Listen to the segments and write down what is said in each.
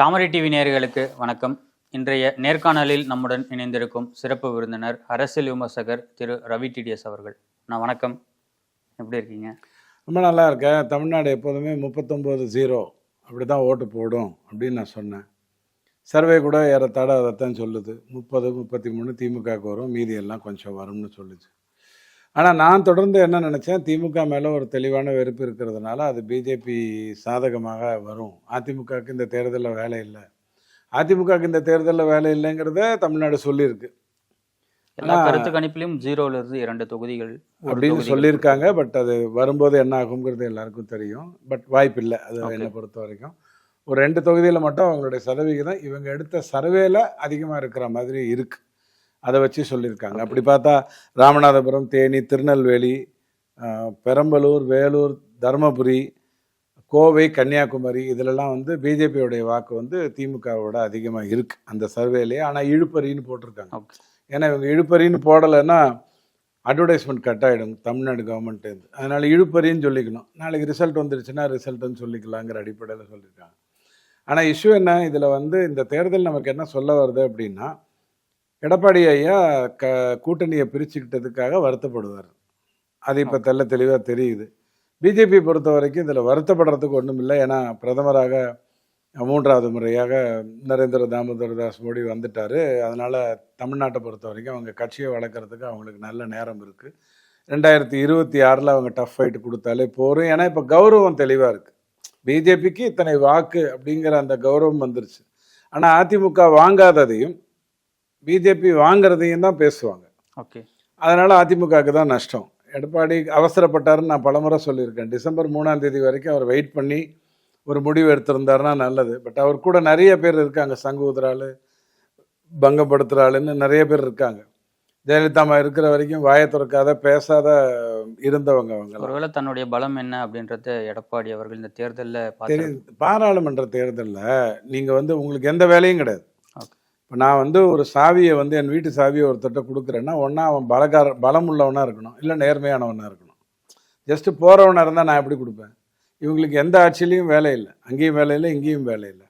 தாமரை TV நேர்களுக்கு வணக்கம். இன்றைய நேர்காணலில் நம்முடன் இணைந்திருக்கும் சிறப்பு விருந்தினர் அரசியல் விமர்சகர் திரு ரவி டிடிஎஸ் அவர்கள். நான் வணக்கம். எப்படி இருக்கீங்க? ரொம்ப நல்லா இருக்கேன். தமிழ்நாடு எப்போதுமே முப்பத்தொம்போது ஜீரோ. அப்படி தான் ஓட்டு போடும் அப்படின்னு நான் சொன்னேன். சர்வே கூட ஏறத்தாட அதைத்தான் சொல்லுது. முப்பது முப்பத்தி மூணு திமுகவுக்கு வரும். மீதி எல்லாம் கொஞ்சம் வரும்னு சொல்லுச்சு. ஆனால் நான் தொடர்ந்து என்ன நினச்சேன் திமுக மேலே ஒரு தெளிவான வெறுப்பு இருக்கிறதுனால அது பிஜேபி சாதகமாக வரும். அதிமுகவுக்கு இந்த தேர்தலில் வேலை இல்லை. அதிமுகவுக்கு இந்த தேர்தலில் வேலை இல்லைங்கிறத தமிழ்நாடு சொல்லியிருக்கு. எல்லா கருத்து கணிப்பிலும் ஜீரோல இருந்து இரண்டு தொகுதிகள் அப்படின்னு சொல்லியிருக்காங்க. பட் அது வரும்போது என்ன ஆகுங்கிறது எல்லாருக்கும் தெரியும். பட் வாய்ப்பு இல்லை. அது. என்னை பொறுத்த வரைக்கும். ஒரு ரெண்டு தொகுதியில் மட்டும் அவங்களுடைய சதவிகிதம் இவங்க எடுத்த சர்வேல அதிகமாக இருக்கிற மாதிரி இருக்கு. அதை வச்சு சொல்லியிருக்காங்க. அப்படி பார்த்தா ராமநாதபுரம் தேனி திருநெல்வேலி பெரம்பலூர் வேலூர் தருமபுரி கோவை கன்னியாகுமரி இதிலெல்லாம் வந்து பிஜேபியோடைய வாக்கு வந்து திமுகவோட அதிகமாக இருக்கு அந்த சர்வேலேயே. ஆனால் இழுப்பறின்னு போட்டிருக்காங்க. ஏன்னா இவங்க இழுப்பறின்னு போடலைன்னா அட்வர்டைஸ்மெண்ட் கட் ஆகிடும் தமிழ்நாடு கவர்மெண்ட்டேருந்து அதனால் இழுப்பறின்னு சொல்லிக்கணும். நாளைக்கு ரிசல்ட் வந்துருச்சுன்னா ரிசல்ட்டுன்னு சொல்லிக்கலாங்கிற அடிப்படையில் சொல்லியிருக்காங்க. ஆனால் இஷ்யூ என்ன? இதில் வந்து இந்த தேர்தல் நமக்கு என்ன சொல்ல வருது அப்படின்னா எடப்பாடி ஐயா க கூட்டணியை பிரிச்சுக்கிட்டதுக்காக வருத்தப்படுவார். அது இப்போ தெள்ள தெளிவாக தெரியுது. பிஜேபி பொறுத்த வரைக்கும் இதில் வருத்தப்படுறதுக்கு ஒன்றும் இல்லை. ஏன்னா பிரதமராக மூன்றாவது முறையாக நரேந்திர தாமோதர் தாஸ் மோடி வந்துட்டார். அதனால் தமிழ்நாட்டை பொறுத்த வரைக்கும் அவங்க கட்சியை வளர்க்குறதுக்கு அவங்களுக்கு நல்ல நேரம் இருக்குது ரெண்டாயிரத்தி இருபத்தி ஆறில் அவங்க டஃப் ஃபைட் கொடுத்தாலே போரும். ஏன்னா இப்போ கௌரவம் தெளிவாக இருக்குது பிஜேபிக்கு இத்தனை வாக்கு அப்படிங்கிற அந்த கௌரவம் வந்துருச்சு. ஆனால் அதிமுக வாங்காததையும் பிஜேபி வாங்குறதையும் தான் பேசுவாங்க. ஓகே. அதனால் அதிமுகவுக்கு தான் நஷ்டம். எடப்பாடி அவசரப்பட்டாருன்னு நான் பலமுறை சொல்லியிருக்கேன். டிசம்பர் மூணாம் தேதி வரைக்கும் அவர் வெயிட் பண்ணி ஒரு முடிவு எடுத்திருந்தாருன்னா நல்லது. பட் அவர் கூட நிறைய பேர் இருக்காங்க. சங்கு ஊதுறாள் பங்கப்படுத்துகிறாளுன்னு நிறைய பேர் இருக்காங்க. ஜெயலலிதா அம்மா இருக்கிற வரைக்கும் வாயை திறக்காத பேசாத இருந்தவங்க அவங்க ஒருவேளை தன்னுடைய பலம் என்ன அப்படின்றத எடப்பாடி அவர்கள் இந்த தேர்தலில் பாராளுமன்ற தேர்தலில் நீங்கள் வந்து உங்களுக்கு எந்த வேலையும் கிடையாது. இப்போ நான் வந்து ஒரு சாவியை வந்து என் வீட்டு சாவியை ஒருத்தட்ட கொடுக்குறேன்னா ஒன்றா அவன் பலகார பலம் உள்ளவனாக இருக்கணும். இல்லை நேர்மையானவனாக இருக்கணும். ஜஸ்ட்டு போகிறவனாக இருந்தால் நான் எப்படி கொடுப்பேன்? இவங்களுக்கு எந்த ஆட்சியிலையும் வேலை இல்லை. அங்கேயும் வேலை இல்லை இங்கேயும் வேலை இல்லை.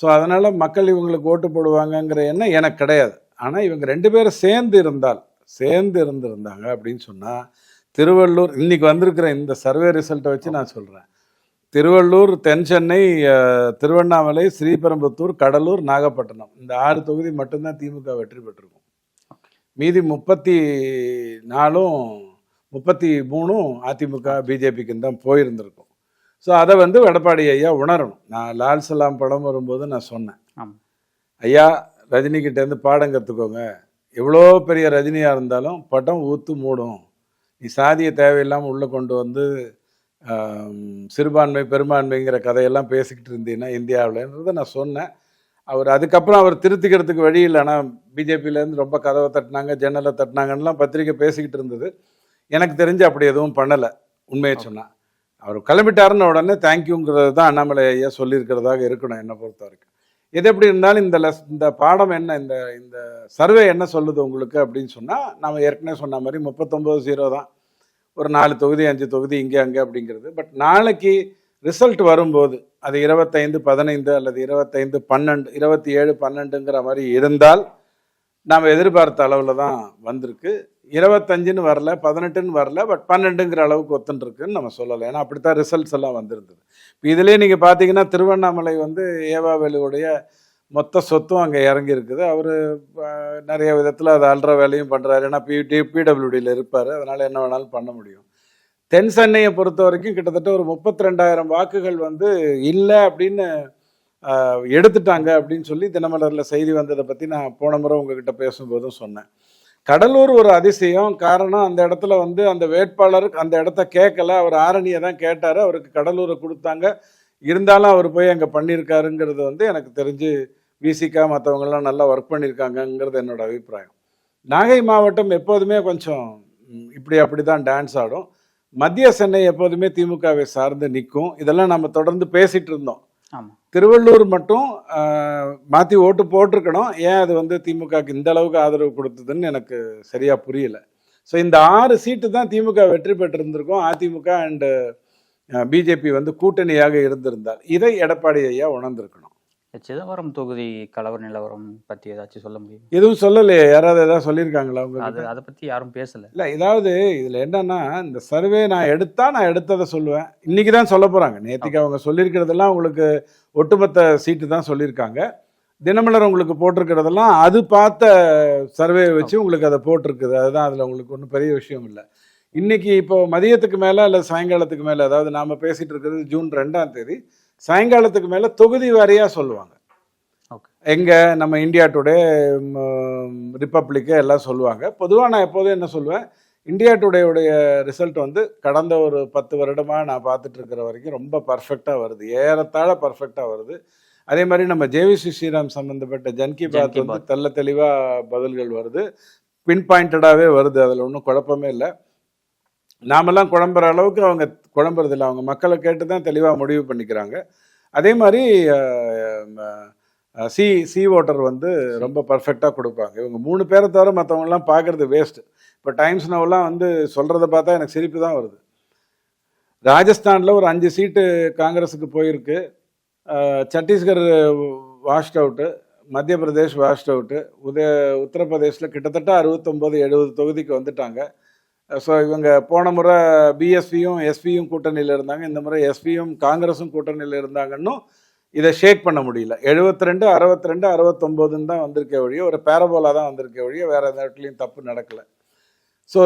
ஸோ அதனால் மக்கள் இவங்களுக்கு ஓட்டு போடுவாங்கங்கிற எண்ணம் எனக்கு கிடையாது. ஆனால் இவங்க ரெண்டு பேரும் சேர்ந்து இருந்தால் சேர்ந்து இருந்திருந்தாங்க அப்படின்னு சொன்னால் திருவள்ளூர் இன்றைக்கி வந்திருக்கிற இந்த சர்வே ரிசல்ட்டை வச்சு நான் சொல்கிறேன் திருவள்ளூர் தென் சென்னை திருவண்ணாமலை ஸ்ரீபெரும்புத்தூர் கடலூர் நாகப்பட்டினம். இந்த ஆறு தொகுதி மட்டும்தான் திமுக வெற்றி பெற்றிருக்கும். மீதி முப்பத்தி நாலும் முப்பத்தி மூணும் அதிமுக பிஜேபிக்கு தான் போயிருந்திருக்கும். ஸோ அதை வந்து எடப்பாடி ஐயா உணரணும். நான் லால் சலாம் படம் வரும்போது நான் சொன்னேன். ஐயா ரஜினிகிட்டேருந்து பாடம் கற்றுக்கோங்க எவ்வளோ பெரிய ரஜினியாக இருந்தாலும் படம் ஊத்து மூடும். நீ சாதிய தேவையில்லாமல் உள்ளே கொண்டு வந்து சிறுபான்மை பெரும்பான்மைங்கிற கதையெல்லாம் பேசிக்கிட்டு இருந்தீங்கன்னா இந்தியாவில்ன்றதை நான் சொன்னேன். அவர் அதுக்கப்புறம் அவர் திருத்திக்கிறதுக்கு வழி இல்லை. ஆனால் பிஜேபியிலேருந்து ரொம்ப கதவை தட்டினாங்க ஜன்னலை தட்டினாங்கன்னெலாம் பத்திரிக்கை பேசிக்கிட்டு இருந்தது. எனக்கு தெரிஞ்சு அப்படி எதுவும் பண்ணலை உண்மையை சொன்னால். அவர் கிளம்பிட்டாருன்னு உடனே தேங்க்யூங்கிறது தான் அண்ணாமலை ஐயா சொல்லியிருக்கிறதாக இருக்கணும் என்னை பொறுத்த வரைக்கும். எது எப்படி இருந்தாலும் இந்த லெஸ் இந்த பாடம் என்ன இந்த இந்த சர்வே என்ன சொல்லுது உங்களுக்கு அப்படின்னு சொன்னால் நம்ம ஏற்கனவே சொன்ன மாதிரி முப்பத்தொம்போது ஜீரோ தான். ஒரு நாலு தொகுதி அஞ்சு தொகுதி இங்கே அங்கே அப்படிங்கிறது. பட் நாளைக்கு ரிசல்ட் வரும்போது அது இருபத்தைந்து பதினைந்து அல்லது இருபத்தைந்து பன்னெண்டு இருபத்தி ஏழு பன்னெண்டுங்கிற மாதிரி இருந்தால் நாம் எதிர்பார்த்த அளவில் தான் வந்திருக்கு. இருபத்தஞ்சுன்னு வரல பதினெட்டுன்னு வரல பட் பன்னெண்டுங்கிற அளவுக்கு ஒத்துன்ருக்குன்னு நம்ம சொல்லலாம் ஏன்னா அப்படி தான் ரிசல்ட்ஸ் எல்லாம் வந்திருந்தது. இப்போ இதுலேயே நீங்கள் பார்த்தீங்கன்னா திருவண்ணாமலை வந்து ஏவாவேலுடைய மொத்த சொத்தும் அங்கே இறங்கி இருக்குது அவர் நிறைய விதத்தில் அதை அல்ற வேலையும் பண்ணுறாரு ஏன்னா பிடி பிடபிள்யூடியில் இருப்பார். அதனால் என்ன வேணாலும் பண்ண முடியும். தென் சென்னையை பொறுத்த வரைக்கும் கிட்டத்தட்ட ஒரு முப்பத்தி ரெண்டாயிரம் வாக்குகள் வந்து இல்லை அப்படின்னு எடுத்துட்டாங்க அப்படின்னு சொல்லி தினமலரில் செய்தி வந்ததை பற்றி நான் போன முறை உங்ககிட்ட பேசும்போதும் சொன்னேன். கடலூர் ஒரு அதிசயம். காரணம் அந்த இடத்துல வந்து அந்த வேட்பாளருக்கு அந்த இடத்த கேட்கல. அவர் ஆரணியை தான் கேட்டார். அவருக்கு கடலூரை கொடுத்தாங்க. இருந்தாலும் அவர் போய் அங்கே பண்ணியிருக்காருங்கிறது வந்து எனக்கு தெரிஞ்சு விசிகா மற்றவங்கெல்லாம் நல்லா ஒர்க் பண்ணியிருக்காங்கங்கிறது என்னோட அபிப்பிராயம். நாகை மாவட்டம் எப்போதுமே கொஞ்சம் இப்படி அப்படி தான் டான்ஸ் ஆடும். மத்திய சென்னை எப்போதுமே திமுகவை சார்ந்து நிற்கும். இதெல்லாம் நம்ம தொடர்ந்து பேசிட்டு இருந்தோம். திருவள்ளூர் மட்டும் மாத்தி ஓட்டு போட்டிருக்கணும். ஏன் அது வந்து திமுகக்கு இந்த அளவுக்கு ஆதரவு கொடுத்ததுன்னு எனக்கு சரியா புரியல. ஸோ இந்த ஆறு சீட்டு தான் திமுக வெற்றி பெற்றிருந்திருக்கும். அதிமுக அண்டு பிஜேபி வந்து கூட்டணியாக இருந்திருந்தால் இதை எடப்பாடி ஐயா உணர்ந்திருக்கணும். சிதம்பரம் தொகுதி கலவர நிலவரம் பத்தி ஏதாச்சும் சொல்ல முடியும்? எதுவும் சொல்லலையே. யாராவது ஏதாவது சொல்லியிருக்காங்களா அது உங்க அதை பத்தி யாரும் பேசல. இல்லை இதாவது இதில் என்னன்னா இந்த சர்வே நான் எடுத்தா நான் எடுத்ததை சொல்லுவேன். இன்னைக்கு தான் சொல்ல போகிறாங்க நேற்றுக்கு அவங்க சொல்லியிருக்கிறதெல்லாம் உங்களுக்கு ஒட்டுமொத்த சீட்டு தான் சொல்லியிருக்காங்க. தினமலர் உங்களுக்கு போட்டிருக்கிறதெல்லாம் அது பார்த்த சர்வே வச்சு உங்களுக்கு அதை போட்டிருக்குது. அதுதான் அதில் உங்களுக்கு ஒன்றும் பெரிய விஷயம் இல்லை. இன்னைக்கு இப்போ மதியத்துக்கு மேலே இல்லை சாயங்காலத்துக்கு மேலே அதாவது நாம் பேசிகிட்டு இருக்கிறது ஜூன் ரெண்டாம் தேதி. சாயங்காலத்துக்கு மேலே தொகுதி வாரியாக சொல்லுவாங்க. எங்கே நம்ம இந்தியா டுடே ரிப்பப்ளிக்கு எல்லாம் சொல்லுவாங்க. பொதுவாக நான் எப்போதும் என்ன சொல்லுவேன் இந்தியா டுடேவுடைய ரிசல்ட் வந்து கடந்த ஒரு பத்து வருடமாக நான் பார்த்துட்டு இருக்கிற வரைக்கும் ரொம்ப பர்ஃபெக்டாக வருது. ஏறத்தாழ பர்ஃபெக்டாக வருது. அதே மாதிரி நம்ம ஜேவிசி ஸ்ரீராம் சம்மந்தப்பட்ட ஜன்கி ஜன் பாத் வந்து. தெள்ள தெளிவாக பதில்கள் வருது. பின் பாயிண்டடாகவே வருது. அதில் ஒன்றும் குழப்பமே இல்லை. நாமெல்லாம் குழம்புற அளவுக்கு அவங்க குழம்புறதில்ல. அவங்க மக்களை கேட்டு தான் தெளிவாக முடிவு பண்ணிக்கிறாங்க. அதே மாதிரி சி சி ஓட்டர் வந்து ரொம்ப பர்ஃபெக்டாக கொடுப்பாங்க. இவங்க மூணு பேரை தவிர மற்றவங்கலாம் பார்க்குறது வேஸ்ட்டு. இப்போ டைம்ஸ் நவெல்லாம் வந்து சொல்கிறத பார்த்தா எனக்கு சிரிப்பு தான் வருது. ராஜஸ்தானில் ஒரு அஞ்சு சீட்டு காங்கிரஸுக்கு போயிருக்கு. Chhattisgarh washed out Madhya Pradesh washed out உதய உத்தரப்பிரதேசில் கிட்டத்தட்ட அறுபத்தொம்போது எழுபது தொகுதிக்கு வந்துட்டாங்க. ஸோ இவங்க போன முறை பிஎஸ்பியும் எஸ்பியும் கூட்டணியில் இருந்தாங்க. இந்த முறை எஸ்பியும் காங்கிரஸும் கூட்டணியில் இருந்தாங்கன்னும் இதை ஷேக் பண்ண முடியல. 72 ரெண்டு அறுபத்தி ரெண்டு அறுபத்தொம்போதுன்னு தான் வந்திருக்க வழியோ ஒரு பேரபோலா தான் வந்திருக்க வழியோ வேறு எந்த இடத்துலையும் தப்பு நடக்கலை. ஸோ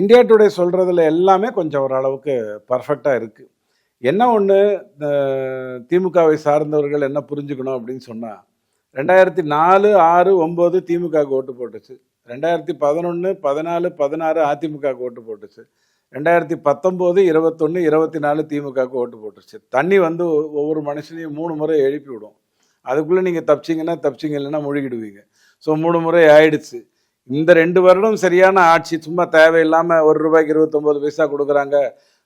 இந்தியா டுடே சொல்கிறதுல எல்லாமே கொஞ்சம் ஓரளவுக்கு பர்ஃபெக்டாக இருக்குது என்ன ஒன்று திமுகவை சார்ந்தவர்கள் என்ன புரிஞ்சுக்கணும் அப்படின்னு சொன்னால் ரெண்டாயிரத்தி நாலு ஆறு ஒம்பது திமுகவுக்கு ஓட்டு போட்டுச்சு. ரெண்டாயிரத்தி பதினொன்று பதினாலு பதினாறு அதிமுகவுக்கு ஓட்டு போட்டுச்சு. ரெண்டாயிரத்தி பத்தொம்போது இருபத்தொன்று இருபத்தி நாலு திமுகவுக்கு ஓட்டு போட்டுருச்சு. தண்ணி வந்து ஒவ்வொரு மனுஷனையும் மூணு முறை எழுப்பி விடும். அதுக்குள்ளே நீங்கள் தப்பிச்சிங்கன்னா தப்பிச்சிங்க இல்லைன்னா முழுகிடுவீங்க. ஸோ மூணு முறை ஆயிடுச்சு. இந்த ரெண்டு வருடம் சரியான ஆட்சி சும்மா தேவையில்லாமல் ஒரு ரூபாய்க்கு இருபத்தொம்போது பைசா கொடுக்குறாங்க.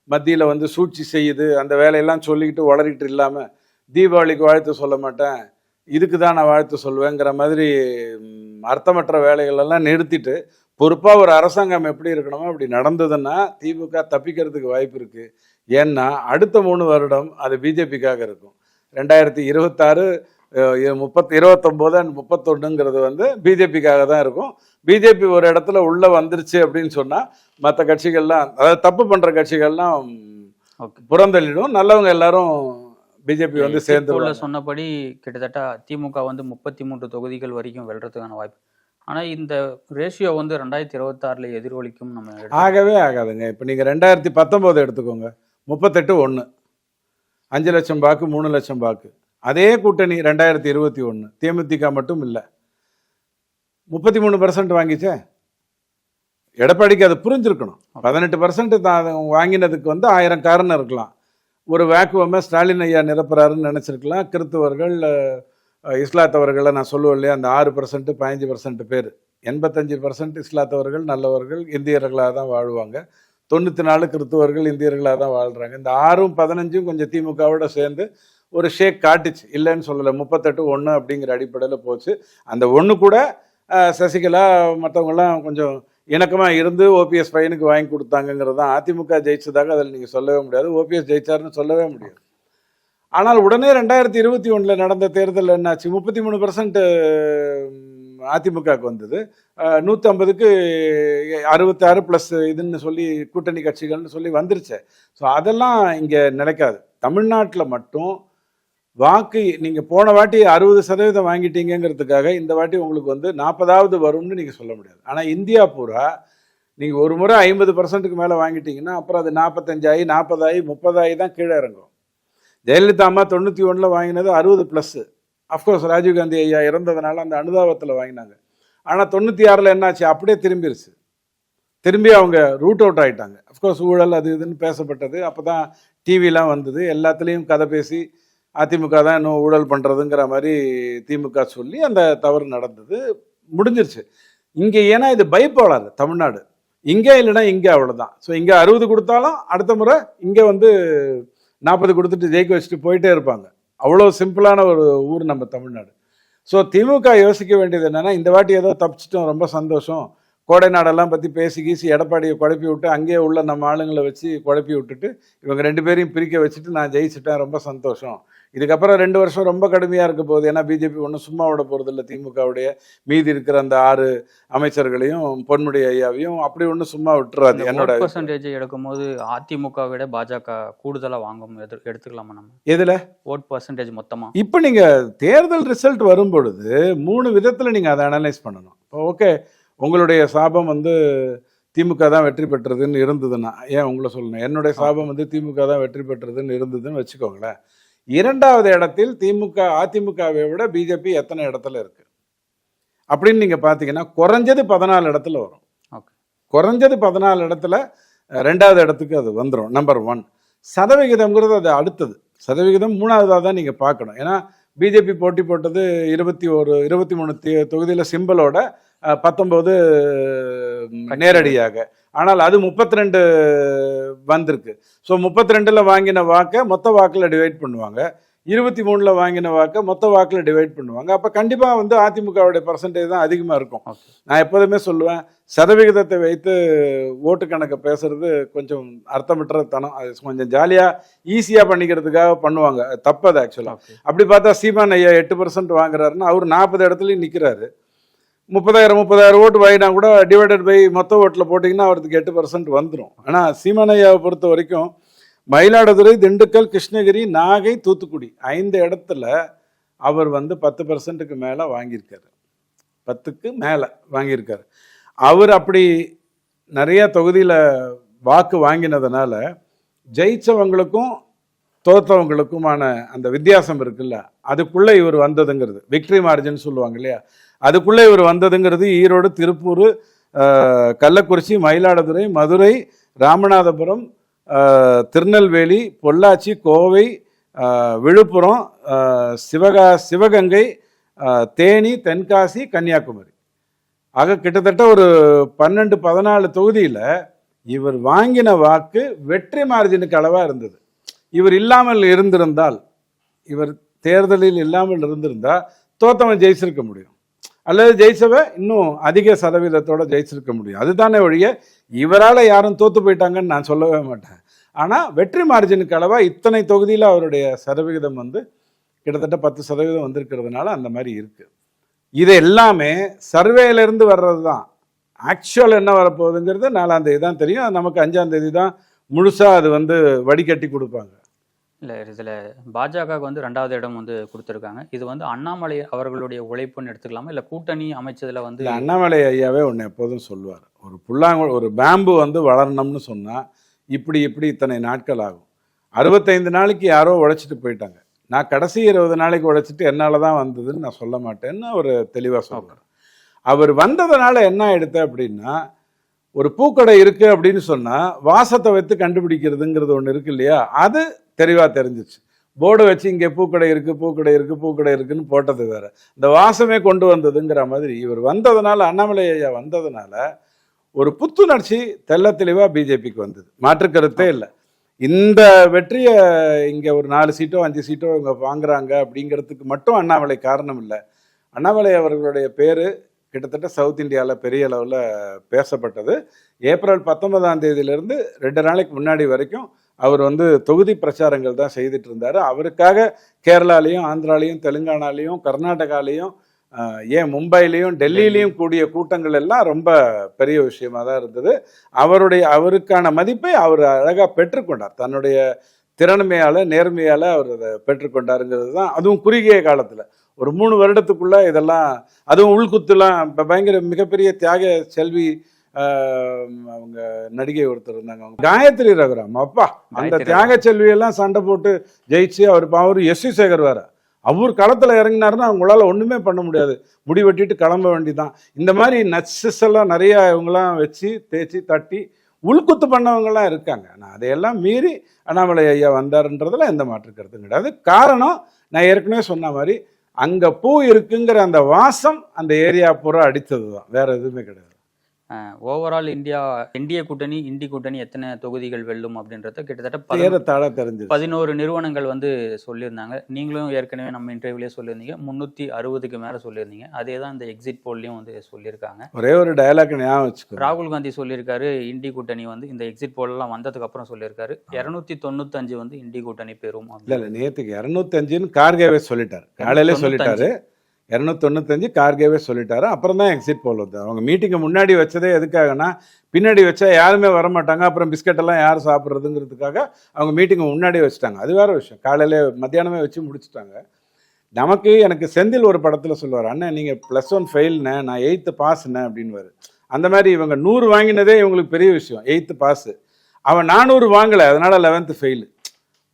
மத்தியில் வந்து சூழ்ச்சி செய்யுது. அந்த வேலையெல்லாம் சொல்லிக்கிட்டு உளறிட்டு இல்லாமல் தீபாவளிக்கு வாழ்த்து சொல்ல மாட்டேன். இதுக்கு தான் நான் வாழ்த்து சொல்லுவேங்கிற மாதிரி அர்த்தமற்ற வேலைகள் எல்லாம் நிறுத்திட்டு பொறுப்பாக ஒரு அரசாங்கம் எப்படி இருக்கணுமோ அப்படி நடந்ததுன்னா திமுக தப்பிக்கிறதுக்கு வாய்ப்பு இருக்குது ஏன்னா அடுத்த மூணு வருடம் அது பிஜேபிக்காக இருக்கும். ரெண்டாயிரத்தி இருபத்தாறு முப்பத்தி இருபத்தொம்போது அண்ட் முப்பத்தொன்னுங்கிறது வந்து பிஜேபிக்காக தான் இருக்கும். பிஜேபி ஒரு இடத்துல உள்ள வந்துருச்சு அப்படின்னு சொன்னால் மற்ற கட்சிகள்லாம் அதாவது தப்பு பண்ணுற கட்சிகள்லாம் புறந்தள்ளிடும். நல்லவங்க எல்லாரும் பிஜேபி வந்து சேர்ந்து சொன்னபடி கிட்டத்தட்ட திமுக வந்து முப்பத்தி மூன்று தொகுதிகள் வரைக்கும் வெல்றதுக்கான வாய்ப்பு. ஆனா இந்த ரேஷியோ வந்து ரெண்டாயிரத்தி இருபத்தாறுல எதிரொலிக்கும் நம்ம ஆகவே ஆகாதுங்க. இப்போ நீங்கள் ரெண்டாயிரத்தி பத்தொம்போது எடுத்துக்கோங்க. முப்பத்தெட்டு ஒன்று அஞ்சு லட்சம் வாக்கு மூணு லட்சம் வாக்கு. அதே கூட்டணி ரெண்டாயிரத்தி இருபத்தி ஒன்று தேமுதிக மட்டும் இல்லை. முப்பத்தி மூணு பர்சன்ட் வாங்கிச்சே. எடப்பாடிக்கு அது புரிஞ்சிருக்கணும். பதினெட்டு பர்சன்ட் தான் வாங்கினதுக்கு வந்து ஆயிரம் காரணம் இருக்கலாம். ஒரு வேக்குவமாக ஸ்டாலின் ஐயா நிரப்புறாருன்னு நினச்சிருக்கலாம். கிறித்துவர்கள் இஸ்லாத்தவர்களை நான் சொல்லுவேன் இல்லையா அந்த ஆறு பர்சன்ட்டு பதினஞ்சு பர்சன்ட் பேர். எண்பத்தஞ்சு பர்சன்ட் இஸ்லாத்தவர்கள் நல்லவர்கள் இந்தியர்களாக தான் வாழ்வாங்க. தொண்ணூற்றி நாலு கிறித்துவர்கள் இந்தியர்களாக தான் வாழ்கிறாங்க இந்த ஆறும் பதினஞ்சும் கொஞ்சம் திமுகவோட சேர்ந்து ஒரு ஷேக் காட்டுச்சு. இல்லைன்னு சொல்லலை. முப்பத்தெட்டு ஒன்று அப்படிங்கிற அடிப்படையில் போச்சு. அந்த ஒன்று கூட சசிகலா மற்றவங்களாம் கொஞ்சம் இணக்கமாக இருந்து ஓபிஎஸ் பையனுக்கு வாங்கி கொடுத்தாங்கங்கிறது தான் அதிமுக ஜெயிச்சதாக அதில் நீங்கள் சொல்லவே முடியாது. ஓபிஎஸ் ஜெயிச்சாருன்னு சொல்லவே முடியாது. ஆனால் உடனே ரெண்டாயிரத்தி இருபத்தி ஒன்றில் நடந்த தேர்தல் என்னாச்சு? முப்பத்தி மூணு பர்சன்ட் அதிமுகவுக்கு வந்தது. நூற்றி ஐம்பதுக்கு அறுபத்தாறு ப்ளஸ் இதுன்னு சொல்லி கூட்டணி கட்சிகள்னு சொல்லி வந்துருச்சு. ஸோ அதெல்லாம் இங்கே நிலைக்காது. தமிழ்நாட்டில் மட்டும் வாக்கு நீங்கள் போன வாட்டி அறுபது சதவீதம் வாங்கிட்டீங்கங்கிறதுக்காக இந்த வாட்டி உங்களுக்கு வந்து நாற்பதாவது வரும்னு நீங்கள் சொல்ல முடியாது. ஆனால் இந்தியா பூரா நீங்கள் ஒரு முறை ஐம்பது பர்சன்ட்டுக்கு மேலே வாங்கிட்டீங்கன்னா அப்புறம் அது நாற்பத்தஞ்சாயி நாற்பதாயி முப்பதாயி தான் கீழே இறங்கும். ஜெயலலிதா அம்மா தொண்ணூற்றி ஒன்றில் வாங்கினது அறுபது ப்ளஸ்ஸு அஃப்கோர்ஸ் ராஜீவ்காந்தி ஐயா இறந்ததுனால அந்த அனுதாபத்தில் வாங்கினாங்க. ஆனால் தொண்ணூற்றி ஆறில் என்னாச்சு? அப்படியே திரும்பிடுச்சு திரும்பி அவங்க ரூட் அவுட் ஆகிட்டாங்க அஃப்கோர்ஸ் ஊழல் அது இதுன்னு பேசப்பட்டது. அப்போ தான் டிவிலாம் வந்தது. எல்லாத்துலேயும் கதை பேசி அதிமுக தான் இன்னும் ஊழல் பண்ணுறதுங்கிற மாதிரி திமுக சொல்லி அந்த தவறு நடந்தது. முடிஞ்சிருச்சு. இங்கே ஏன்னா இது பைப்போலார் தமிழ்நாடு. இங்கே இல்லைன்னா இங்கே அவ்வளோதான் ஸோ இங்கே அறுபது கொடுத்தாலும் அடுத்த முறை இங்கே வந்து நாற்பது கொடுத்துட்டு ஜெயிக்க வச்சுட்டு போயிட்டே இருப்பாங்க. அவ்வளோ சிம்பிளான ஒரு ஊர் நம்ம தமிழ்நாடு. ஸோ திமுக யோசிக்க வேண்டியது என்னென்னா இந்த வாட்டி ஏதோ தப்பிச்சிட்டோம் ரொம்ப சந்தோஷம். கோடை நாடெல்லாம் பற்றி பேசி கீசி எடப்பாடியை குழப்பி விட்டு அங்கேயே உள்ள நம்ம ஆளுங்களை வச்சு குழப்பி விட்டுட்டு இவங்க ரெண்டு பேரையும் பிரிக்க வச்சுட்டு நான் ஜெயிச்சிட்டேன். ரொம்ப சந்தோஷம். இதுக்கப்புறம் ரெண்டு வருஷம் ரொம்ப கடுமையாக இருக்க போகுது. ஏன்னா பிஜேபி ஒன்றும் சும்மா விட போகிறது இல்லை. திமுகவுடைய மீதி இருக்கிற அந்த ஆறு அமைச்சர்களையும் பொன்முடி ஐயாவையும் அப்படி ஒன்றும் சும்மா விட்டுறாது. என்னோட பர்சன்டேஜ் எடுக்கும்போது அதிமுக விட பாஜக கூடுதலா வாங்கும் எது எடுத்துக்கலாமா நம்ம? எதுல? ஓட் பர்சன்டேஜ் மொத்தமா. இப்போ நீங்கள் தேர்தல் ரிசல்ட் வரும் பொழுது மூணு விதத்தில் நீங்கள் அதை அனலைஸ் பண்ணணும். இப்போ ஓகே உங்களுடைய சாபம் வந்து திமுக தான் வெற்றி பெற்றதுன்னு இருந்ததுன்னா ஏன் உங்களை சொல்லணும்? என்னுடைய சாபம் வந்து திமுக தான் வெற்றி பெற்றதுன்னு இருந்ததுன்னு வச்சுக்கோங்களேன். இரண்டாவது இடத்தில் திமுக அதிமுகவை விட பிஜேபி எத்தனை இடத்துல இருக்கு? அப்படின்னு நீங்கள் பார்த்தீங்கன்னா குறைஞ்சது பதினாலு இடத்துல வரும். ஓகே. குறைஞ்சது பதினாலு இடத்துல ரெண்டாவது இடத்துக்கு அது வந்துடும் நம்பர் ஒன் சதவிகிதம்ங்கிறது அது அடுத்தது. சதவிகிதம் மூணாவதாக தான் நீங்கள் பார்க்கணும். ஏன்னா பிஜேபி போட்டி போட்டது இருபத்தி ஒரு இருபத்தி மூணு தொகுதியில் சிம்பிளோட அஹ், பத்தொன்பது நேரடியாக. ஆனால் அது முப்பத்தி ரெண்டு வந்திருக்கு. ஸோ முப்பத்தி ரெண்டில் வாங்கின வாக்கை மொத்த வாக்கில் டிவைட் பண்ணுவாங்க. இருபத்தி மூணில் வாங்கின வாக்கை மொத்த வாக்கில் டிவைட் பண்ணுவாங்க. அப்போ கண்டிப்பாக வந்து அதிமுகவுடைய பர்சன்டேஜ் தான் அதிகமாக இருக்கும். நான் எப்போதுமே சொல்லுவேன் சதவிகிதத்தை வைத்து ஓட்டு கணக்கை பேசுறது கொஞ்சம் அர்த்தமற்ற தனம். அது கொஞ்சம் ஜாலியாக ஈஸியாக பண்ணிக்கிறதுக்காக பண்ணுவாங்க. தப்பு அது ஆக்சுவலாக அப்படி பார்த்தா சீமான் ஐயா எட்டு பர்சன்ட் வாங்குறாருன்னா அவர் நாற்பது இடத்துலையும் நிற்கிறாரு முப்பதாயிரம் முப்பதாயிரம் ஓட்டு வாங்கினா கூட டிவைடட் பை மொத்த ஓட்டில் போட்டிங்கன்னா அவருக்கு எட்டு பர்சன்ட் வந்துடும் ஆனால் சீமானையாவை பொறுத்த வரைக்கும் மயிலாடுதுறை திண்டுக்கல் கிருஷ்ணகிரி நாகை தூத்துக்குடி ஐந்து இடத்துல அவர் வந்து பத்து பர்சன்ட்டுக்கு மேலே வாங்கியிருக்காரு. பத்துக்கு மேலே வாங்கியிருக்காரு. அவர் அப்படி நிறைய தொகுதியில் வாக்கு வாங்கினதுனால ஜெயித்தவங்களுக்கும் தோத்தவங்களுக்குமான அந்த வித்தியாசம் இருக்குல்ல அதுக்குள்ளே இவர் வந்ததுங்கிறது. விக்டரி மார்ஜின் சொல்லுவாங்க இல்லையா? அதுக்குள்ளே இவர் வந்ததுங்கிறது ஈரோடு திருப்பூர் கள்ளக்குறிச்சி மயிலாடுதுறை மதுரை ராமநாதபுரம் திருநெல்வேலி பொள்ளாச்சி கோவை விழுப்புரம் சிவகா சிவகங்கை தேனி தென்காசி கன்னியாகுமரி. ஆக கிட்டத்தட்ட ஒரு பன்னெண்டு பதினாலு தொகுதியில் இவர் வாங்கின வாக்கு வெற்றி மார்ஜினுக்கு அளவாக இருந்தது. இவர் இல்லாமல் இருந்திருந்தால் இவர் தேர்தலில் இல்லாமல் இருந்திருந்தால் தோத்தவன் ஜெயிச்சிருக்க முடியும். அல்லது ஜெயிச்சவ இன்னும் அதிக சதவீதத்தோட ஜெயிச்சிருக்க முடியும். அதுதானே ஒழிய இவரால் யாரும் தோத்து போயிட்டாங்கன்னு நான் சொல்லவே மாட்டேன். ஆனால் வெற்றி மார்ஜினுக்கு அளவாக இத்தனை தொகுதியில் அவருடைய சதவிகிதம் வந்து கிட்டத்தட்ட பத்து சதவீதம் வந்திருக்கிறதுனால அந்த மாதிரி இருக்குது இது எல்லாமே சர்வேலேருந்து வர்றது தான் ஆக்சுவல் என்ன வரப்போகுதுங்கிறது நாலாம் தேதி தான் தெரியும். நமக்கு அஞ்சாம் தேதி தான் முழுசாக அது வந்து வடிகட்டி கொடுப்பாங்க. இல்லை இதில் பாஜகவுக்கு வந்து ரெண்டாவது இடம் வந்து கொடுத்துருக்காங்க. இது வந்து அண்ணாமலை அவர்களுடைய உழைப்புன்னு எடுத்துக்கலாமா? இல்லை கூட்டணி அமைச்சதில் வந்து அண்ணாமலை ஐயாவே ஒன்று எப்போதும் சொல்லுவார். ஒரு புல்லாங்குழல் ஒரு பேம்பு வந்து வளரணும்னு சொன்னால் இப்படி இப்படி இத்தனை நாட்கள் ஆகும். அறுபத்தைந்து நாளைக்கு யாரோ உழைச்சிட்டு போயிட்டாங்க. நான் கடைசி இருபது நாளைக்கு உழைச்சிட்டு என்னால் தான் வந்ததுன்னு நான் சொல்ல மாட்டேன்னு அவர் தெளிவாக சொல்லுவார். அவர் வந்ததுனால என்ன ஆயிடுத்து அப்படின்னா ஒரு பூக்கடை இருக்குது அப்படின்னு சொன்னால் வாசத்தை வைத்து கண்டுபிடிக்கிறதுங்கிறது ஒன்று இருக்கு இல்லையா? அது தெளிவாக தெரிஞ்சிச்சு. போர்டு வச்சு இங்கே பூக்கடை இருக்குது பூக்கடை இருக்குது பூக்கடை இருக்குன்னு போட்டது வேறு. இந்த வாசமே கொண்டு வந்ததுங்கிற மாதிரி இவர் வந்ததுனால அண்ணாமலை ஐயா வந்ததுனால ஒரு புத்துணர்ச்சி தெள்ள தெளிவாக பிஜேபிக்கு வந்தது. மாற்று கருத்தே இல்லை. இந்த வெற்றியை இங்கே ஒரு நாலு சீட்டோ அஞ்சு சீட்டோ இவங்க வாங்குறாங்க அப்படிங்கிறதுக்கு மட்டும் அண்ணாமலை காரணம் இல்லை. அண்ணாமலை அவர்களுடைய பேர் கிட்டத்தட்ட சவுத் இந்தியாவில் பெரிய அளவில் பேசப்பட்டது. ஏப்ரல் பத்தொன்பதாம் தேதியிலேருந்து ரெண்டு நாளைக்கு முன்னாடி வரைக்கும் அவர் வந்து தொகுதி பிரச்சாரங்கள் தான் செய்துட்டு இருந்தார் அவருக்காக கேரளாலையும் ஆந்திராலையும் தெலுங்கானாலையும் கர்நாடகாலையும் ஏன் மும்பையிலையும் டெல்லியிலையும் கூடிய கூட்டங்கள் எல்லாம் ரொம்ப பெரிய விஷயமா தான் இருந்தது. அவருடைய அவருக்கான மதிப்பை அவர் அழகாக பெற்றுக்கொண்டார் தன்னுடைய திறமையால் நேர்மையால் அவர் அதை பெற்றுக்கொண்டாருங்கிறது தான். அதுவும் குறுகிய காலத்தில். ஒரு மூணு வருடத்துக்குள்ள இதெல்லாம் அதுவும் உள்குத்துலாம் இப்போ பயங்கர மிகப்பெரிய தியாக செல்வி அவங்க நடிகை ஒருத்தர் இருந்தாங்க. அவங்க காயத்ரி ரகுராம். அப்பா அந்த தியாக செல்வியெல்லாம் சண்டை போட்டு ஜெயிச்சு அவர் அவர் எஸ் வி சேகர் வேற. அவர் களத்தில் இறங்கினாருன்னா அவங்களால ஒன்றுமே பண்ண முடியாது. முடி வெட்டிட்டு கிளம்ப வேண்டிதான். இந்த மாதிரி நட்சஸ் எல்லாம் நிறைய இவங்கெல்லாம் வச்சு தேய்ச்சி தட்டி உள்குத்து பண்ணவங்கலாம் இருக்காங்க. நான் அதையெல்லாம் மீறி அண்ணாமலை ஐயா வந்தாருன்றதுல எந்த மாற்று கருத்தும் கிடையாது. காரணம் நான் ஏற்கனவே சொன்ன மாதிரி அங்க பூ இருக்குங்கிற அந்த வாசம் அந்த ஏரியா பூரா அடித்தது தான் வேற எதுவுமே கிடையாது. ஓவரால் இந்தியா என்டிஏ கூட்டணி இண்டி கூட்டணி எத்தனை தொகுதிகள் வெல்லும் அப்படின்றத கிட்டத்தட்ட தெரிஞ்சது பதினோரு நிறுவனங்கள் வந்து சொல்லியிருந்தாங்க. நீங்களும் ஏற்கனவே நம்ம இன்டர்வியூலேயே சொல்லியிருந்தீங்க. முந்நூற்றி அறுபதுக்கு மேலே சொல்லியிருந்தீங்க. அதே தான் இந்த எக்ஸிட் போல்லையும் வந்து சொல்லியிருக்காங்க. ஒரே ஒரு டயலாக் ஞாபகம் ராகுல் காந்தி சொல்லியிருக்காரு இண்டி கூட்டணி வந்து இந்த எக்ஸிட் போல்லாம் வந்ததுக்கு அப்புறம் சொல்லியிருக்காரு. இரநூத்தி தொண்ணூத்தஞ்சு வந்து இண்டி கூட்டணி பெறும் இல்ல. இல்ல நேத்துக்கு இரநூத்தஞ்சுன்னு கார்கேவே சொல்லிட்டாரு. காலையில சொல்லிட்டாரு. இரநூத்தொண்ணூத்தஞ்சு கார்கேவே சொல்லிட்டாரு. அப்புறம் தான் எக்ஸிட் போல் வந்து அவங்க மீட்டிங்கை முன்னாடி வச்சதே எதுக்காகனா பின்னாடி வச்சா யாருமே வர மாட்டாங்க அப்புறம் பிஸ்கட்டெல்லாம் யார் சாப்பிட்றதுங்கிறதுக்காக அவங்க மீட்டிங்கை முன்னாடி வச்சுட்டாங்க. அது வேற விஷயம். காலையில் மத்தியானமே வச்சு முடிச்சுட்டாங்க. நமக்கு எனக்கு செந்தில் ஒரு படத்தில் சொல்லுவார் அண்ணன் நீங்கள் ப்ளஸ் ஒன் ஃபெயில்னே நான் எயித்து பாஸ்ண்ணே அப்படின்வார் அந்த மாதிரி இவங்க நூறு வாங்கினதே இவங்களுக்கு பெரிய விஷயம். எயித்து பாஸு அவன் நானூறு வாங்கலை அதனால லெவன்த்து ஃபெயிலு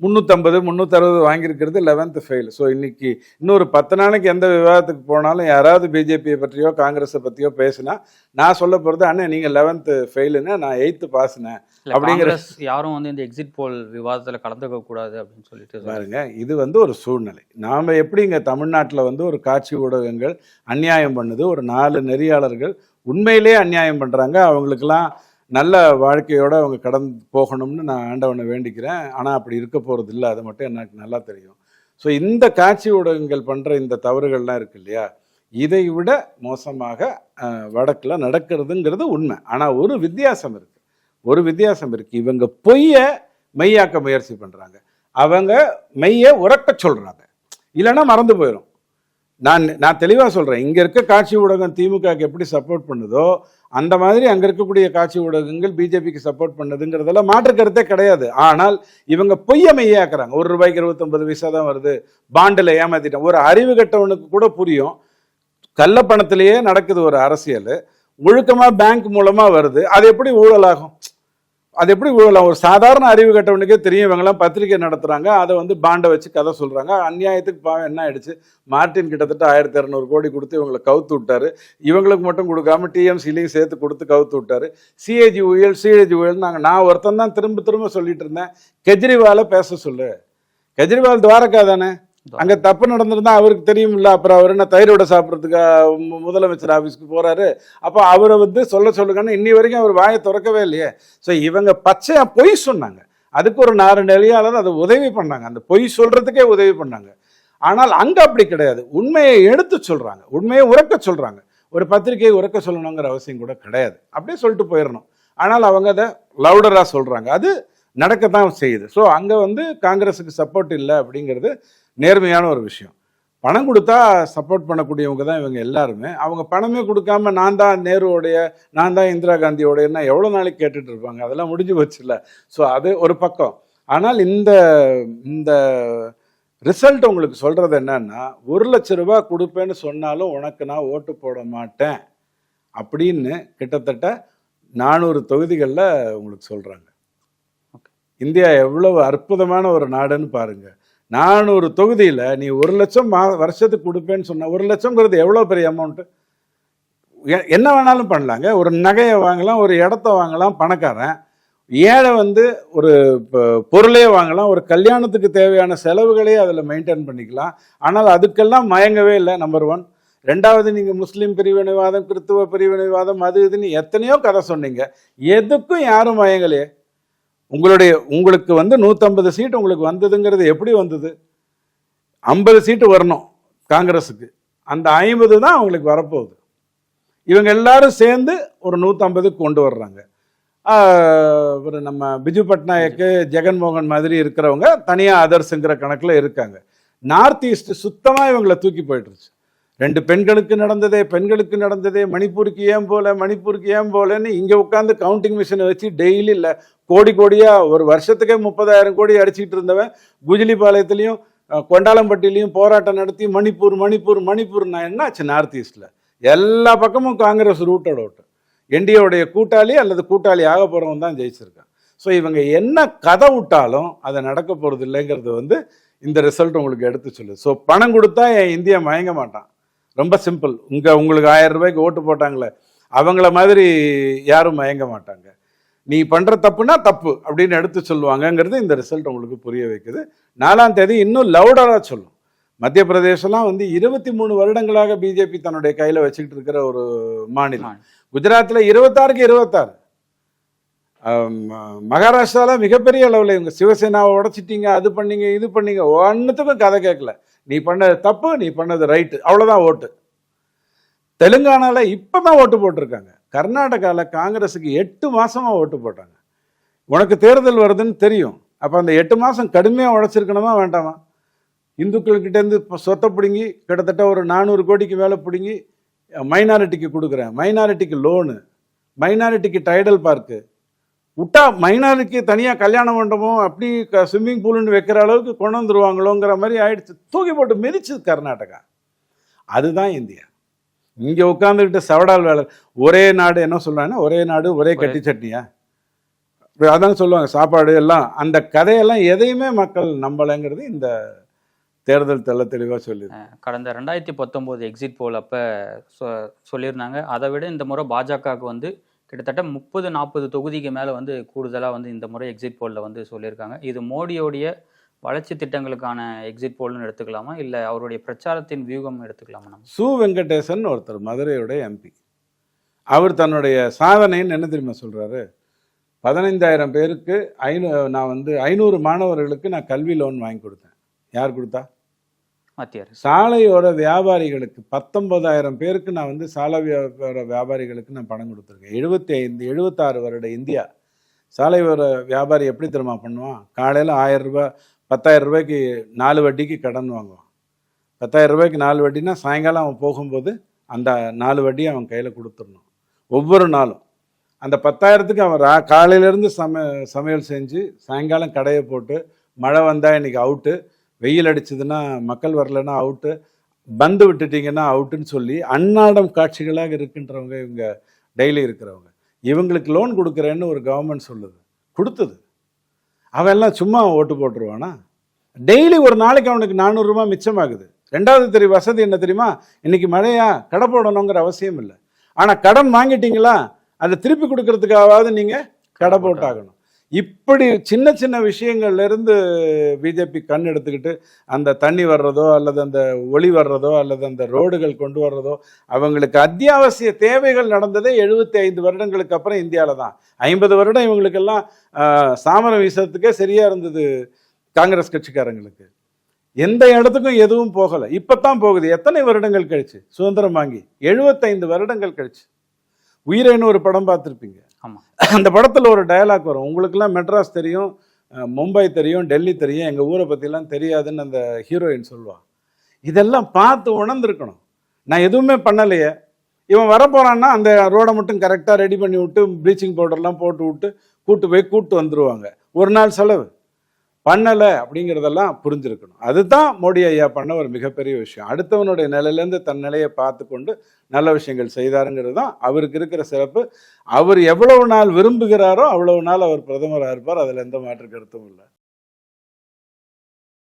முந்நூற்றம்பது முந்நூற்றறுபது வாங்கியிருக்கிறது லெவன்த்து ஃபெயில் ஸோ இன்னைக்கு இன்னொரு பத்து நாளைக்கு எந்த விவாதத்துக்கு போனாலும் யாராவது பிஜேபியை பற்றியோ காங்கிரஸை பற்றியோ பேசினா நான் சொல்ல போகிறது அண்ணன் நீங்கள் லெவன்த்து ஃபெயிலுன்னு நான் எயித்து இல்ல, அப்படிங்கிற- யாரும் வந்து இந்த எக்ஸிட் போல் விவாதத்துல கலந்துக்க கூடாது அப்படின்னு சொல்லிட்டு. பாருங்க இது வந்து ஒரு சூழ்நிலை. நாம் எப்படி இங்கே தமிழ்நாட்டில் வந்து ஒரு காட்சி ஊடகங்கள் அநியாயம் பண்ணுது ஒரு நாலு நெறியாளர்கள் உண்மையிலே அநியாயம் பண்ணுறாங்க அவங்களுக்கெல்லாம் நல்ல வாழ்க்கையோடு அவங்க கடந்து போகணும்னு நான் ஆண்டவனை வேண்டிக்கிறேன். ஆனால் அப்படி இருக்க போகிறது இல்லை. அது மட்டும் எனக்கு நல்லா தெரியும். ஸோ இந்த காட்சி ஊடகங்கள் பண்ணுற இந்த தவறுகள்லாம் இருக்கு இல்லையா? இதை விட மோசமாக வடக்கில் நடக்கிறதுங்கிறது உண்மை. ஆனால் ஒரு வித்தியாசம் இருக்குது ஒரு வித்தியாசம் இருக்குது இவங்க பொய்யை மெய்யாக்க முயற்சி பண்ணுறாங்க அவங்க மெய்யை உறக்க சொல்கிறாங்க இல்லைன்னா மறந்து போயிடும் நான் நான் தெளிவாக சொல்கிறேன் இங்கே இருக்க காட்சி ஊடகம் திமுகவுக்கு எப்படி சப்போர்ட் பண்ணுதோ அந்த மாதிரி அங்கே இருக்கக்கூடிய காட்சி ஊடகங்கள் பிஜேபிக்கு சப்போர்ட் பண்ணுதுங்கிறதெல்லாம் மாற்று கருத்தே கிடையாது. ஆனால் இவங்க பொய்யமையாக்குறாங்க ஒரு ரூபாய்க்கு இருபத்தொன்பது பைசா தான் வருது. பாண்டில் ஏமாத்திட்டேன். ஒரு அறிவு கட்டவனுக்கு கூட புரியும். கள்ள பணத்திலேயே நடக்குது ஒரு அரசியல். ஒழுக்கமாக பேங்க் மூலமாக வருது. அது எப்படி ஊழலாகும்? அது எப்படி ஒரு சாதாரண அறிவு கட்டவனுக்கே தெரியும். இவங்கெல்லாம் பத்திரிக்கை நடத்துகிறாங்க அதை வந்து பாண்டை வச்சு கதை சொல்கிறாங்க அநியாயத்துக்கு பாவம் என்ன ஆயிடுச்சு? மார்ட்டின் கிட்டத்தட்ட ஆயிரத்தி இரநூறு கோடி கொடுத்து இவங்களை கவுத்து விட்டாரு. இவங்களுக்கு மட்டும் கொடுக்காம டிஎம்சிலையும் சேர்த்து கொடுத்து கவுத்து விட்டார். சிஏஜி உயல் சிஏஜி உயல் நாங்கள் நான் ஒருத்தன் தான் திரும்ப திரும்ப சொல்லிட்டு இருந்தேன். கெஜ்ரிவாலை பேச சொல்லு. கெஜ்ரிவால் துவாரகா தானே? அங்க தப்பு நடந்திருந்தா அவருக்கு தெரியும் இல்ல அப்புறம் அவர் என்ன தயிரோட சாப்பிட்றதுக்கு முதலமைச்சர் ஆபீஸ்க்கு போறாரு. அப்போ அவரை வந்து சொல்ல சொல்லுங்கன்னு இன்னி வரைக்கும் அவர் வாயை திறக்கவே இல்லையே. ஸோ இவங்க பச்சையா பொய் சொன்னாங்க. அதுக்கு ஒரு நாலு நெறியாளர் அதை உதவி பண்ணாங்க. அந்த பொய் சொல்றதுக்கே உதவி பண்ணாங்க. ஆனால் அங்க அப்படி கிடையாது. உண்மையை எடுத்து சொல்றாங்க. உண்மையை உறக்க சொல்றாங்க. ஒரு பத்திரிகையை உறக்க சொல்லணுங்கிற அவசியம் கூட கிடையாது. அப்படியே சொல்லிட்டு போயிடணும் ஆனால் அவங்க அதை லவுடராக சொல்றாங்க. அது நடக்கத்தான் செய்யுது. ஸோ அங்கே வந்து காங்கிரஸுக்கு சப்போர்ட் இல்லை அப்படிங்கிறது நேர்மையான ஒரு விஷயம். பணம் கொடுத்தா சப்போர்ட் பண்ணக்கூடியவங்க தான் இவங்க எல்லாருமே. அவங்க பணமே கொடுக்காம நான் தான் நேருவோடைய நான் தான் இந்திரா காந்தியோடையன்னா எவ்வளோ நாளைக்கு கேட்டுட்டு இருப்பாங்க? அதெல்லாம் முடிஞ்சு போச்சுல்ல. ஸோ அது ஒரு பக்கம். ஆனால் இந்த இந்த ரிசல்ட் உங்களுக்கு சொல்றது என்னன்னா ஒரு லட்ச ரூபாய் கொடுப்பேன்னு சொன்னாலும் உனக்கு நான் ஓட்டு போட மாட்டேன். அப்படின்னு கிட்டத்தட்ட நானூறு தொகுதிகளில் உங்களுக்கு சொல்றாங்க. இந்தியா எவ்வளவு அற்புதமான ஒரு நாடுன்னு நான் ஒரு தொகுதியில் நீ ஒரு லட்சம் மா வருஷத்துக்கு கொடுப்பேன்னு சொன்ன ஒரு லட்சங்கிறது எவ்வளோ பெரிய அமௌண்ட்டு என்ன வேணாலும் பண்ணலாங்க. ஒரு நகையை வாங்கலாம் ஒரு இடத்த வாங்கலாம் பணக்காரன். ஏழை வந்து ஒரு ப- பொருளே வாங்கலாம் ஒரு கல்யாணத்துக்கு தேவையான செலவுகளே அதில் மெயின்டைன் பண்ணிக்கலாம். ஆனால் அதுக்கெல்லாம் மயங்கவே இல்லை நம்பர் ஒன் ரெண்டாவது நீங்கள் முஸ்லீம் பிரிவினைவாதம் கிறித்துவ பிரிவினைவாதம் அது இதுன்னு எத்தனையோ கதை சொன்னீங்க. எதுக்கும் யாரும் மயங்கலையே. உங்களுடைய உங்களுக்கு வந்து நூற்றம்பது சீட்டு உங்களுக்கு வந்ததுங்கிறது எப்படி வந்தது? ஐம்பது சீட்டு வரணும் காங்கிரஸுக்கு. அந்த ஐம்பது தான் அவங்களுக்கு வரப்போகுது. இவங்க எல்லாரும் சேர்ந்து ஒரு நூற்றம்பதுக்கு கொண்டு வர்றாங்க. ஒரு நம்ம பிஜு பட்நாயக்கு ஜெகன்மோகன் மாதிரி இருக்கிறவங்க தனியாக அதர்ஸுங்கிற கணக்கில் இருக்காங்க. நார்த் ஈஸ்ட் சுத்தமாக இவங்களை தூக்கி போயிட்டுருச்சு. ரெண்டு பெண்களுக்கு நடந்ததே பெண்களுக்கு நடந்ததே மணிப்பூருக்கு ஏன் போல மணிப்பூருக்கு ஏன் போலன்னு இங்கே உட்காந்து கவுண்டிங் மிஷினை வச்சு டெய்லி இல்லை கோடி கோடியாக ஒரு வருஷத்துக்கே முப்பதாயிரம் கோடி அடிச்சுக்கிட்டு இருந்தவன் குஜிலிபாளையத்துலேயும் கொண்டாலம்பட்டிலையும் போராட்டம் நடத்தி மணிப்பூர் மணிப்பூர் மணிப்பூர்னா என்னாச்சு நார்த் ஈஸ்டில் எல்லா பக்கமும் காங்கிரஸ் ரூட்டோட ஓட்டு. என்டிஏவுடைய கூட்டாளி அல்லது கூட்டாளி ஆக போகிறவன் தான் ஜெயிச்சிருக்கான். ஸோ இவங்க என்ன கதை விட்டாலும் அதை நடக்க போகிறது இல்லைங்கிறது வந்து இந்த ரிசல்ட் உங்களுக்கு எடுத்து சொல்லுது ஸோ பணம் கொடுத்தா என் இந்தியா மயங்க மாட்டான். ரொம்ப சிம்பிள் உங்கள் உங்களுக்கு ஆயிரம் ரூபாய்க்கு ஓட்டு போட்டாங்களே அவங்கள மாதிரி யாரும் மயங்க மாட்டாங்க. நீ பண்ற தப்புனா தப்பு அப்படின்னு எடுத்து சொல்லுவாங்கங்கிறது இந்த ரிசல்ட் உங்களுக்கு புரிய வைக்குது. நாலாம் தேதி இன்னும் லவுடரா சொல்லும். மத்திய பிரதேசம்லாம் வந்து இருபத்தி மூணு வருடங்களாக பிஜேபி தன்னுடைய கையில வச்சுக்கிட்டு இருக்கிற ஒரு மாநிலம். குஜராத்ல இருபத்தாறுக்கு இருபத்தாறு. ஆம், மகாராஷ்டிரால மிகப்பெரிய அளவில் இவங்க சிவசேனாவை உடைச்சிட்டீங்க அது பண்ணீங்க இது பண்ணீங்க ஒன்றுத்துக்கும் கதை கேட்கல. நீ பண்ணது தப்பு நீ பண்ணது ரைட்டு அவ்வளோதான் ஓட்டு. தெலுங்கானால இப்பதான் ஓட்டு போட்டிருக்காங்க. கர்நாடகாவில் காங்கிரஸுக்கு எட்டு மாதமாக ஓட்டு போட்டாங்க. உனக்கு தேர்தல் வருதுன்னு தெரியும். அப்போ அந்த எட்டு மாதம் கடுமையாக உழைச்சிருக்கணுமா வேண்டாமா? இந்துக்கள்கிட்டேருந்து இப்போ சொத்தை பிடுங்கி கிட்டத்தட்ட ஒரு நானூறு கோடிக்கு மேலே பிடுங்கி மைனாரிட்டிக்கு கொடுக்குறேன். மைனாரிட்டிக்கு லோனு மைனாரிட்டிக்கு டைடல் பார்க்கு விட்டா மைனாரிட்டிக்கு தனியாக கல்யாண மண்டபம் அப்படி ஸ்விம்மிங் பூல்னு வைக்கிற அளவுக்கு கொண்டு வந்துருவாங்களோங்கிற மாதிரி ஆயிடுச்சு. தூக்கி போட்டு மிதிச்சது கர்நாடகா. அதுதான் இந்தியா. இங்கே உட்காந்துக்கிட்டு சவடால் வேலை. ஒரே நாடு என்ன சொல்றாங்கன்னா ஒரே நாடு ஒரே கட்டி சட்னியா? அதான் சொல்லுவாங்க சாப்பாடு எல்லாம். அந்த கதையெல்லாம் எதையுமே மக்கள் நம்பலைங்கிறது இந்த தேர்தல் தெள்ள தெளிவாக சொல்லி கடந்த ரெண்டாயிரத்தி பத்தொம்போது எக்ஸிட் போல் அப்போ சொல்லியிருந்தாங்க. அதை விட இந்த முறை பாஜகவுக்கு வந்து கிட்டத்தட்ட முப்பது நாற்பது தொகுதிக்கு மேலே வந்து கூடுதலாக வந்து இந்த முறை எக்ஸிட் போலில் வந்து சொல்லியிருக்காங்க. இது மோடியோடைய வளர்ச்சி திட்டங்களுக்கான எக்ஸிட் போல்னு எடுத்துக்கலாமா? இல்லை அவருடைய பிரச்சாரத்தின் வியூகம் எடுத்துக்கலாமா நம்ம? சு வெங்கடேசன் ஒருத்தர் மதுரையோட எம்பி அவர் தன்னுடைய சாதனைன்னு என்ன தெரியுமா சொல்றாரு? பதினைந்தாயிரம் பேருக்கு ஐநூ நான் வந்து ஐநூறு மாணவர்களுக்கு நான் கல்வி லோன் வாங்கி கொடுத்தேன். யார் கொடுத்தா? மத்திய சாலையோர வியாபாரிகளுக்கு பத்தொன்பதாயிரம் பேருக்கு நான் வந்து சாலை வியாபார வியாபாரிகளுக்கு நான் பணம் கொடுத்துருக்கேன். எழுபத்தி ஐந்து எழுபத்தாறு வருட இந்தியா. சாலையோர வியாபாரி எப்படி தெரியுமா பண்ணுவான்? காலையில் ஆயிரம் ரூபாய் பத்தாயிரம் ரூபாய்க்கு நாலு வட்டிக்கு கடன் வாங்குவான். பத்தாயிரம் ரூபாய்க்கு நாலு வட்டினா சாயங்காலம் அவன் போகும்போது அந்த நாலு வட்டி அவன் கையில் கொடுத்துடணும். ஒவ்வொரு நாளும். அந்த பத்தாயிரத்துக்கு அவன் ரா காலையிலேருந்து சம சமையல் செஞ்சு சாயங்காலம் கடையை போட்டு மழை வந்தால் இன்னைக்கு அவுட்டு வெயில் அடிச்சதுன்னா மக்கள் வரலைன்னா அவுட்டு பந்து விட்டுட்டிங்கன்னா அவுட்டுன்னு சொல்லி அன்னாடம் காட்சிகளாக இருக்கின்றவங்க இவங்க டெய்லி இருக்கிறவங்க. இவங்களுக்கு லோன் கொடுக்குறேன்னு ஒரு கவர்மெண்ட் சொல்லுது. கொடுத்தது. அவெல்லாம் சும்மா ஓட்டு போட்டுருவானா? டெய்லி ஒரு நாளைக்கு அவனுக்கு நானூறுரூவா மிச்சமாகுது. ரெண்டாவது தெரிய வசதி என்ன தெரியுமா? இன்னைக்கு மழையா கடை போடணுங்கிற அவசியம் இல்லை. ஆனால் கடன் வாங்கிட்டீங்களா அதை திருப்பி கொடுக்கறதுக்காவது நீங்கள் கடை போட்டாகணும். இப்படி சின்ன சின்ன விஷயங்கள்லேருந்து பிஜேபி கண் எடுத்துக்கிட்டு அந்த தண்ணி வர்றதோ அல்லது அந்த ஒளி வர்றதோ அல்லது அந்த ரோடுகள் கொண்டு வர்றதோ அவங்களுக்கு அத்தியாவசிய தேவைகள் நடந்ததே எழுபத்தி ஐந்து வருடங்களுக்கு அப்புறம் இந்தியாவில் தான். ஐம்பது வருடம் இவங்களுக்கெல்லாம் சாமரம் வீசத்துக்கே சரியாக இருந்தது காங்கிரஸ் கட்சிக்காரங்களுக்கு. எந்த இடத்துக்கும் எதுவும் போகலை. இப்போ தான் போகுது. எத்தனை வருடங்கள் கழிச்சு? சுதந்திரம் வாங்கி எழுபத்தைந்து வருடங்கள் கழிச்சு. உயிரேன்னு ஒரு படம் பார்த்துருப்பீங்க. அந்த படத்தில் ஒரு டயலாக் வரும். உங்களுக்குலாம் மெட்ராஸ் தெரியும் மும்பை தெரியும் டெல்லி தெரியும் எங்கள் ஊரை பற்றிலாம் தெரியாதுன்னு அந்த ஹீரோயின் சொல்லுவாள் இதெல்லாம் பார்த்து உணர்ந்துருக்கணும். நான் எதுவுமே பண்ணலையே. இவன் வரப்போறான்னா அந்த ரோடை மட்டும் கரெக்டாக ரெடி பண்ணி விட்டு ப்ளீச்சிங் பவுடர்லாம் போட்டு விட்டு கூட்டு போய் கூட்டு வந்துடுவாங்க ஒரு நாள் செலவு. பண்ணலை அப்படிங்கிறதெல்லாம் புரிஞ்சிருக்கணும். அதுதான் மோடி ஐயா பண்ண ஒரு மிகப்பெரிய விஷயம். அடுத்தவனுடைய நிலையிலேருந்து தன் நிலையை பார்த்து கொண்டு நல்ல விஷயங்கள் செய்தாருங்கிறது தான் அவருக்கு இருக்கிற சிறப்பு. அவர் எவ்வளவு நாள் விரும்புகிறாரோ அவ்வளவு நாள் அவர் பிரதமராக இருப்பார். அதில் எந்த மாற்று கருத்தும் இல்லை.